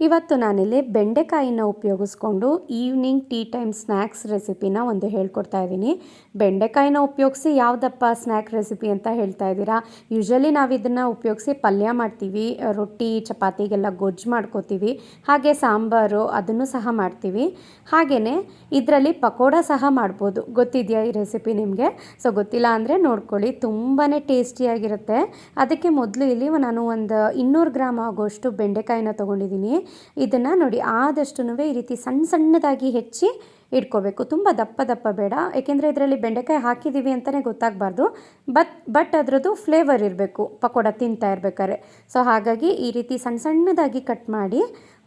ಇವತ್ತು ನಾನಿಲ್ಲಿ ಬೆಂಡೆಕಾಯಿನ ಉಪಯೋಗಿಸ್ಕೊಂಡು ಈವ್ನಿಂಗ್ ಟೀ ಟೈಮ್ ಸ್ನ್ಯಾಕ್ಸ್ ರೆಸಿಪಿನ ಒಂದು ಹೇಳ್ಕೊಡ್ತಾ ಇದ್ದೀನಿ. ಬೆಂಡೆಕಾಯಿನ ಉಪಯೋಗಿಸಿ ಯಾವುದಪ್ಪ ಸ್ನ್ಯಾಕ್ ರೆಸಿಪಿ ಅಂತ ಹೇಳ್ತಾ ಇದ್ದೀರಾ? ಯೂಶ್ವಲಿ ನಾವು ಇದನ್ನು ಉಪಯೋಗಿಸಿ ಪಲ್ಯ ಮಾಡ್ತೀವಿ, ರೊಟ್ಟಿ, ಚಪಾತಿಗೆಲ್ಲ ಗೊಜ್ಜು ಮಾಡ್ಕೋತೀವಿ, ಹಾಗೆ ಸಾಂಬಾರು ಅದನ್ನು ಸಹ ಮಾಡ್ತೀವಿ. ಹಾಗೆಯೇ ಇದರಲ್ಲಿ ಪಕೋಡ ಸಹ ಮಾಡ್ಬೋದು. ಗೊತ್ತಿದೆಯಾ ಈ ರೆಸಿಪಿ ನಿಮಗೆ? ಸೊ ಗೊತ್ತಿಲ್ಲ ಅಂದರೆ ನೋಡ್ಕೊಳ್ಳಿ. ತುಂಬಾ ಟೇಸ್ಟಿಯಾಗಿರುತ್ತೆ ಅದಕ್ಕೆ ಮೊದಲು ಇಲ್ಲಿ ನಾನು ಒಂದು ಇನ್ನೂರು ಗ್ರಾಮ್ ಆಗೋಷ್ಟು ಬೆಂಡೆಕಾಯಿನ ತೊಗೊಂಡಿದ್ದೀನಿ. ಇದನ್ನು ನೋಡಿ ಆದಷ್ಟು ಈ ರೀತಿ ಸಣ್ಣ ಸಣ್ಣದಾಗಿ ಹೆಚ್ಚಿ ಇಟ್ಕೋಬೇಕು. ತುಂಬ ದಪ್ಪ ದಪ್ಪ ಬೇಡ. ಏಕೆಂದರೆ ಇದರಲ್ಲಿ ಬೆಂಡೆಕಾಯಿ ಹಾಕಿದ್ದೀವಿ ಅಂತಲೇ ಗೊತ್ತಾಗಬಾರ್ದು. ಬಟ್ ಬಟ್ ಅದರದ್ದು ಫ್ಲೇವರ್ ಇರಬೇಕು. ಪಕೋಡ ತಿಂತಾ ಇರ್ಬೇಕಾದ್ರೆ. ಸೊ ಹಾಗಾಗಿ ಈ ರೀತಿ ಸಣ್ಣ ಸಣ್ಣದಾಗಿ ಕಟ್ ಮಾಡಿ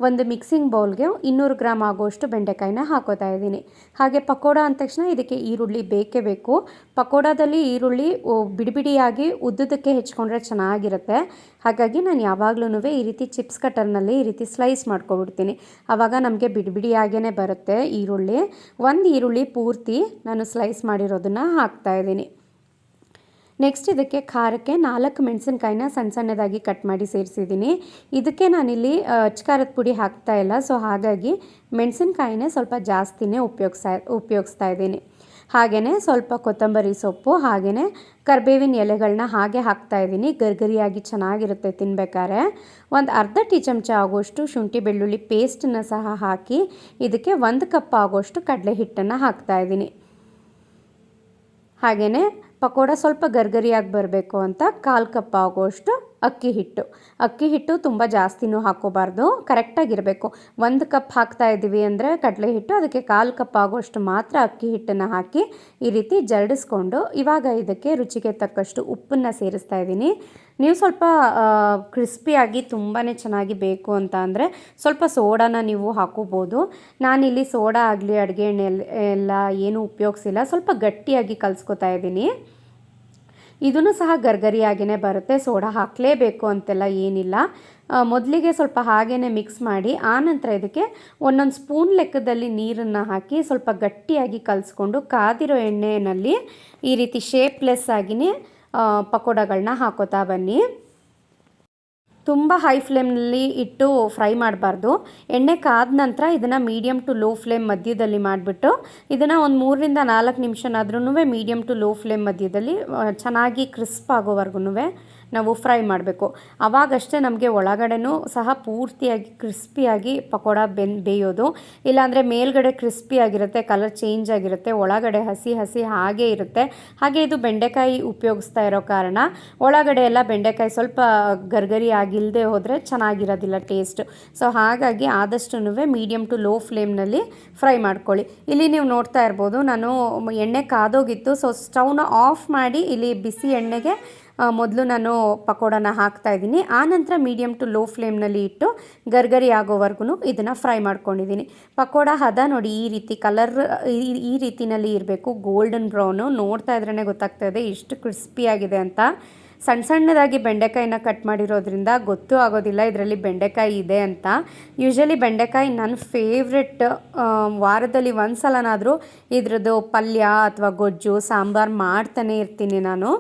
ಒಂದು ಮಿಕ್ಸಿಂಗ್ ಬೌಲ್ಗೆ ಇನ್ನೂರು ಗ್ರಾಮ್ ಆಗುವಷ್ಟು ಬೆಂಡೆಕಾಯಿನ ಹಾಕೋತಾ ಇದ್ದೀನಿ. ಹಾಗೆ ಪಕೋಡ ಅಂದ ತಕ್ಷಣ ಇದಕ್ಕೆ ಈರುಳ್ಳಿ ಬೇಕೇ ಬೇಕು. ಪಕೋಡಾದಲ್ಲಿ ಈರುಳ್ಳಿ ಬಿಡಿಬಿಡಿಯಾಗಿ ಉದ್ದುದಕ್ಕೆ ಹೆಚ್ಕೊಂಡ್ರೆ ಚೆನ್ನಾಗಿರುತ್ತೆ. ಹಾಗಾಗಿ ನಾನು ಯಾವಾಗಲೂ ಈ ರೀತಿ ಚಿಪ್ಸ್ ಕಟರ್ನಲ್ಲಿ ಈ ರೀತಿ ಸ್ಲೈಸ್ ಮಾಡ್ಕೊಬಿಡ್ತೀನಿ. ಆವಾಗ ನಮಗೆ ಬಿಡಿಬಿಡಿಯಾಗೇ ಬರುತ್ತೆ ಈರುಳ್ಳಿ. ಒಂದು ಈರುಳ್ಳಿ ಪೂರ್ತಿ ನಾನು ಸ್ಲೈಸ್ ಮಾಡಿರೋದನ್ನು ಹಾಕ್ತಾಯಿದ್ದೀನಿ ನೆಕ್ಸ್ಟ್ ಇದಕ್ಕೆ ಖಾರಕ್ಕೆ ನಾಲ್ಕು ಮೆಣಸಿನ್ಕಾಯಿನ ಸಣ್ಣ ಸಣ್ಣದಾಗಿ ಕಟ್ ಮಾಡಿ ಸೇರಿಸಿದ್ದೀನಿ. ಇದಕ್ಕೆ ನಾನಿಲ್ಲಿ ಅಚ್ಕಾರದ ಪುಡಿ ಹಾಕ್ತಾ ಇಲ್ಲ. ಸೊ ಹಾಗಾಗಿ ಮೆಣಸಿನ್ಕಾಯಿನೇ ಸ್ವಲ್ಪ ಜಾಸ್ತಿನೇ ಉಪಯೋಗಿಸ್ತಾ ಉಪಯೋಗಿಸ್ತಾ ಇದ್ದೀನಿ. ಹಾಗೆಯೇ ಸ್ವಲ್ಪ ಕೊತ್ತಂಬರಿ ಸೊಪ್ಪು ಹಾಗೆಯೇ ಕರ್ಬೇವಿನ ಎಲೆಗಳನ್ನ ಹಾಗೆ ಹಾಕ್ತಾ ಇದ್ದೀನಿ. ಗರ್ಗರಿಯಾಗಿ ಚೆನ್ನಾಗಿರುತ್ತೆ ತಿನ್ಬೇಕಾದ್ರೆ. ಒಂದು ಅರ್ಧ ಟೀ ಚಮಚ ಆಗೋಷ್ಟು ಶುಂಠಿ ಬೆಳ್ಳುಳ್ಳಿ ಪೇಸ್ಟನ್ನ ಸಹ ಹಾಕಿ ಇದಕ್ಕೆ ಒಂದು ಕಪ್ ಆಗೋಷ್ಟು ಕಡಲೆ ಹಿಟ್ಟನ್ನು ಹಾಕ್ತಾ ಇದ್ದೀನಿ. ಹಾಗೆಯೇ ಪಕೋಡ ಸ್ವಲ್ಪ ಗರ್ಗರಿಯಾಗಿ ಬರಬೇಕು ಅಂತ ಕಾಲು ಕಪ್ ಆಗುವಷ್ಟು ಅಕ್ಕಿ ಹಿಟ್ಟು. ಅಕ್ಕಿ ಹಿಟ್ಟು ತುಂಬ ಜಾಸ್ತಿನೂ ಹಾಕೋಬಾರ್ದು. ಕರೆಕ್ಟಾಗಿರಬೇಕು ಒಂದು ಕಪ್ ಹಾಕ್ತಾ ಇದ್ದೀವಿ ಅಂದರೆ ಕಡಲೆ ಹಿಟ್ಟು, ಅದಕ್ಕೆ ಕಾಲು ಕಪ್ ಆಗೋಷ್ಟು ಮಾತ್ರ ಅಕ್ಕಿ ಹಿಟ್ಟನ್ನು ಹಾಕಿ ಈ ರೀತಿ ಜರಡಿಸ್ಕೊಂಡು ಇವಾಗ ಇದಕ್ಕೆ ರುಚಿಗೆ ತಕ್ಕಷ್ಟು ಉಪ್ಪನ್ನು ಸೇರಿಸ್ತಾ ಇದ್ದೀನಿ. ನೀವು ಸ್ವಲ್ಪ ಕ್ರಿಸ್ಪಿಯಾಗಿ ತುಂಬಾ ಚೆನ್ನಾಗಿ ಬೇಕು ಅಂತ ಅಂದರೆ ಸ್ವಲ್ಪ ಸೋಡಾನ ನೀವು ಹಾಕೋಬೋದು. ನಾನಿಲ್ಲಿ ಸೋಡಾ ಆಗಲಿ ಅಡುಗೆ ಎಣ್ಣೆ ಎಲ್ಲ ಏನೂ ಉಪಯೋಗಿಸಿಲ್ಲ. ಸ್ವಲ್ಪ ಗಟ್ಟಿಯಾಗಿ ಕಲಿಸ್ಕೊತಾ ಇದ್ದೀನಿ. ಇದೂ ಸಹ ಗರ್ಗರಿಯಾಗಿಯೇ ಬರುತ್ತೆ, ಸೋಡಾ ಹಾಕಲೇಬೇಕು ಅಂತೆಲ್ಲ ಏನಿಲ್ಲ. ಮೊದಲಿಗೆ ಸ್ವಲ್ಪ ಹಾಗೇ ಮಿಕ್ಸ್ ಮಾಡಿ ಆನಂತರ ಇದಕ್ಕೆ ಒಂದೊಂದು ಸ್ಪೂನ್ ಲೆಕ್ಕದಲ್ಲಿ ನೀರನ್ನು ಹಾಕಿ ಸ್ವಲ್ಪ ಗಟ್ಟಿಯಾಗಿ ಕಲಿಸ್ಕೊಂಡು ಕಾದಿರೋ ಎಣ್ಣೆಯಲ್ಲಿ ಈ ರೀತಿ ಶೇಪ್ಲೆಸ್ ಆಗಿಯೇ ಪಕೋಡಗಳನ್ನ ಹಾಕೋತಾ ಬನ್ನಿ. ತುಂಬ ಹೈ ಫ್ಲೇಮ್ನಲ್ಲಿ ಇಟ್ಟು ಫ್ರೈ ಮಾಡಬಾರ್ದು. ಎಣ್ಣೆ ಕಾದ ನಂತರ ಇದನ್ನು ಮೀಡಿಯಮ್ ಟು ಲೋ ಫ್ಲೇಮ್ ಮಧ್ಯದಲ್ಲಿ ಮಾಡಿಬಿಟ್ಟು, ಇದನ್ನು ಒಂದು ಮೂರರಿಂದ ನಾಲ್ಕು ನಿಮಿಷನಾದ್ರೂ ಮೀಡಿಯಮ್ ಟು ಲೋ ಫ್ಲೇಮ್ ಮಧ್ಯದಲ್ಲಿ ಚೆನ್ನಾಗಿ ಕ್ರಿಸ್ಪ್ ಆಗೋವರೆಗೂ ನಾವು ಫ್ರೈ ಮಾಡಬೇಕು. ಅವಾಗಷ್ಟೇ ನಮಗೆ ಒಳಗಡೆನೂ ಸಹ ಪೂರ್ತಿಯಾಗಿ ಕ್ರಿಸ್ಪಿಯಾಗಿ ಪಕೋಡ ಬೆನ್ ಬೇಯೋದು. ಇಲ್ಲಾಂದರೆ ಮೇಲ್ಗಡೆ ಕ್ರಿಸ್ಪಿಯಾಗಿರುತ್ತೆ, ಕಲರ್ ಚೇಂಜ್ ಆಗಿರುತ್ತೆ, ಒಳಗಡೆ ಹಸಿ ಹಸಿ ಹಾಗೇ ಇರುತ್ತೆ. ಹಾಗೆ ಇದು ಬೆಂಡೆಕಾಯಿ ಉಪಯೋಗಿಸ್ತಾ ಇರೋ ಕಾರಣ ಒಳಗಡೆ ಎಲ್ಲ ಬೆಂಡೆಕಾಯಿ ಸ್ವಲ್ಪ ಗರ್ಗರಿ ಆಗಿಲ್ಲದೆ ಹೋದರೆ ಚೆನ್ನಾಗಿರೋದಿಲ್ಲ ಟೇಸ್ಟ್. ಸೊ ಹಾಗಾಗಿ ಆದಷ್ಟು ಮೀಡಿಯಮ್ ಟು ಲೋ ಫ್ಲೇಮ್ನಲ್ಲಿ ಫ್ರೈ ಮಾಡ್ಕೊಳ್ಳಿ. ಇಲ್ಲಿ ನೀವು ನೋಡ್ತಾ ಇರ್ಬೋದು, ನಾನು ಎಣ್ಣೆ ಕಾದೋಗಿತ್ತು. ಸೊ ಸ್ಟವ್ನ ಆಫ್ ಮಾಡಿ ಇಲ್ಲಿ ಬಿಸಿ ಎಣ್ಣೆಗೆ ಮೊದಲು ನಾನು ಪಕೋಡನ ಹಾಕ್ತಾ ಇದ್ದೀನಿ. ಆನಂತರ ಮೀಡಿಯಮ್ ಟು ಲೋ ಫ್ಲೇಮ್ನಲ್ಲಿ ಇಟ್ಟು ಗರ್ಗರಿ ಆಗೋವರೆಗೂ ಇದನ್ನು ಫ್ರೈ ಮಾಡ್ಕೊಂಡಿದ್ದೀನಿ. ಪಕೋಡ ಹದ ನೋಡಿ ಈ ರೀತಿ ಕಲರ್ ಈ ರೀತಿನಲ್ಲಿ ಇರಬೇಕು. ಗೋಲ್ಡನ್ ಬ್ರೌನು ನೋಡ್ತಾ ಇದ್ರೇ ಗೊತ್ತಾಗ್ತಾ ಇದೆ ಎಷ್ಟು ಕ್ರಿಸ್ಪಿಯಾಗಿದೆ ಅಂತ. ಸಣ್ಣ ಸಣ್ಣದಾಗಿ ಬೆಂಡೆಕಾಯಿನ ಕಟ್ ಮಾಡಿರೋದ್ರಿಂದ ಗೊತ್ತು ಆಗೋದಿಲ್ಲ ಇದರಲ್ಲಿ ಬೆಂಡೆಕಾಯಿ ಇದೆ ಅಂತ. ಯೂಶ್ವಲಿ ಬೆಂಡೆಕಾಯಿ ನನ್ನ ಫೇವ್ರೆಟ್ ವಾರದಲ್ಲಿ ಒಂದು ಸಲನಾದರೂ ಇದ್ರದ್ದು ಪಲ್ಯ ಅಥವಾ ಗೊಜ್ಜು, ಸಾಂಬಾರು ಮಾಡ್ತಾನೆ ಇರ್ತೀನಿ ನಾನು.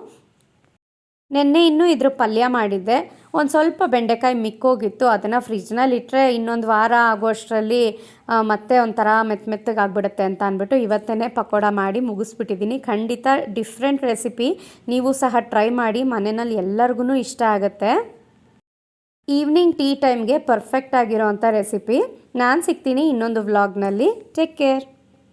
ನಿನ್ನೆ ಇನ್ನೂ ಇದ್ರ ಪಲ್ಯ ಮಾಡಿದ್ದೆ. ಒಂದು ಸ್ವಲ್ಪ ಬೆಂಡೆಕಾಯಿ ಮಿಕ್ಕೋಗಿತ್ತು. ಅದನ್ನು ಫ್ರಿಜ್ನಲ್ಲಿ ಇಟ್ಟರೆ ಇನ್ನೊಂದು ವಾರ ಆಗೋಷ್ಟರಲ್ಲಿ ಮತ್ತೆ ಒಂಥರ ಮೆತ್ತ ಮೆತ್ತಗೆ ಆಗಿಬಿಡುತ್ತೆ ಅಂತ ಅಂದ್ಬಿಟ್ಟು ಇವತ್ತೇ ಪಕೋಡ ಮಾಡಿ ಮುಗಿಸ್ಬಿಟ್ಟಿದ್ದೀನಿ ಖಂಡಿತ ಡಿಫ್ರೆಂಟ್ ರೆಸಿಪಿ ನೀವು ಸಹ ಟ್ರೈ ಮಾಡಿ ಮನೆಯಲ್ಲಿ ಎಲ್ಲರಿಗೂ ಇಷ್ಟ ಆಗುತ್ತೆ. ಈವ್ನಿಂಗ್ ಟೀ ಟೈಮ್ಗೆ ಪರ್ಫೆಕ್ಟ್ ಆಗಿರೋ ರೆಸಿಪಿ ನಾನು ಸಿಗ್ತೀನಿ ಇನ್ನೊಂದು ವ್ಲಾಗ್ನಲ್ಲಿ ಟೇಕ್ ಕೇರ್